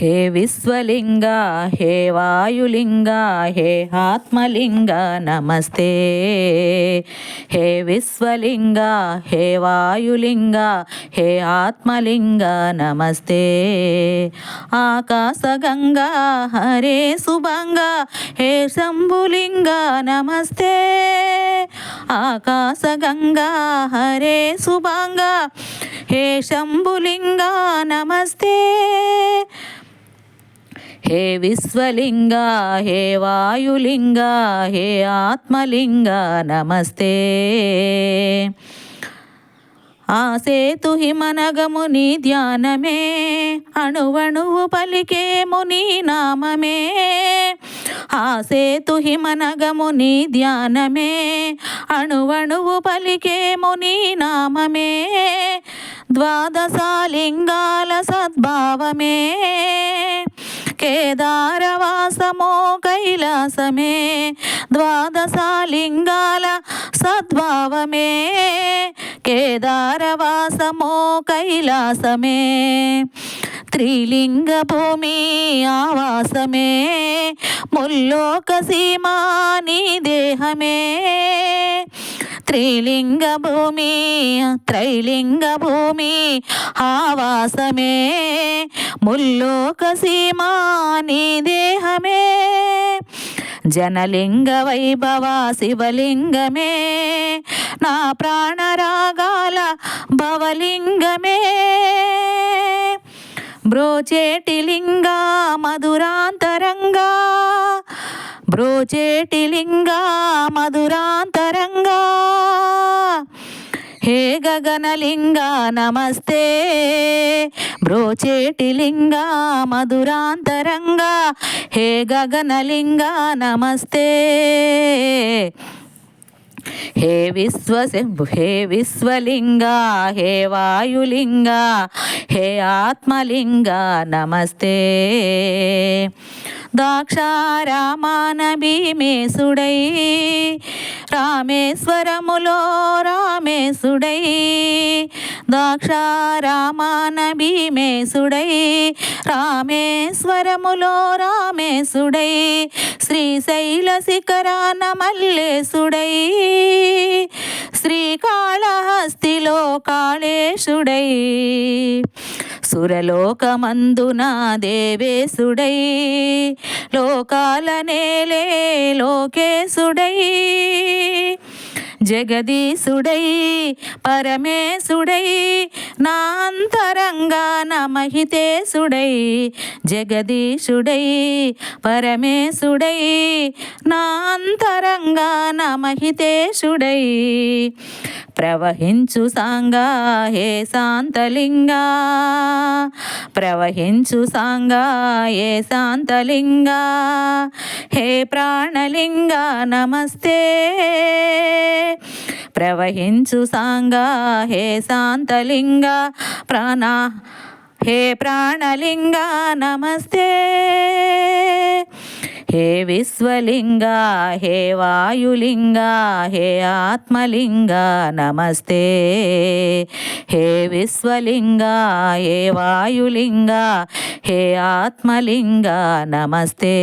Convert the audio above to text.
హే విశ్వలింగ హే వాయులింగ హే ఆత్మలింగ నమస్తే. హే విశ్వలింగ హే వాయులింగ హే ఆత్మలింగ నమస్తే. ఆకాశగంగా హరే శుభంగ హే శంభులింగ నమస్తే. ఆకాశగంగా హరే శుభంగ హే శంభులింగ నమస్తే. హే విశ్వలింగ హే వాయులింగ హే ఆత్మలింగ నమస్తే. ఆ సేతు హిమనగముని ధ్యానమే అణువణువు పలికే ముని నామమే. ఆ సేతు హిమనగముని ధ్యానమే అణువణువు పలికే ముని నామమే. ద్వాదశాలింగాల సద్భావమే కేదారవాసమో కైలాసమే ద్వాదశాలింగాల సద్భావమే. కేదారవాసమో కైలాసమే త్రిలింగ భూమి ఆవాసమే ముల్లోక సీమా నీ దేహమే. త్రిలింగ భూమి త్రైలింగ భూమి ఆవాసమే. ముల్లోక సీమా నీ దేహమే. జనలింగ వైభవ శివలింగమే. నా ప్రాణరాగాల భవలింగమే. బ్రోచేటిలింగా మధురాంతరంగా. బ్రోచేటిలింగా మధురాంతరంగా. హే గగనలింగా నమస్తే. బ్రోచేటిలింగా మధురాంతరంగా. హే గగనలింగా నమస్తే. హే విశ్వశంభు హే విశ్వలింగ హే వాయులింగ హే ఆత్మలింగ నమస్తే. దాక్షారామానభీమేశుడై రామేశ్వరములో రామేశుడై దాక్షారామాన భీమేశుడై రామేశ్వరములో రామేశుడై శ్రీశైల శిఖరాన మల్లేశుడై శ్రీకాళహస్తిలో కాళేశుడై. సురలోకమందున దేవేశుడై? లోకాలనేలే లోకేశుడై. జగదీశుడై పరమేశుడై నా అంతరంగా నమహితేశుడై జగదీశుడై పరమేశుడై నా అంతరంగా నమహితేశుడై ప్రవహించు సాంగా హే శాంతలింగా ప్రవహించు సాంగా ఏ శాంతలింగా హే ప్రాణలింగా నమస్తే. ప్రవహించు సాంగా హే శాంతలింగ ప్రాణ హే ప్రాణలింగ నమస్తే. హే విశ్వలింగ హే వాయులింగ హే ఆత్మలింగ నమస్తే. హే విశ్వలింగ హే వాయులింగ హే ఆత్మలింగ నమస్తే.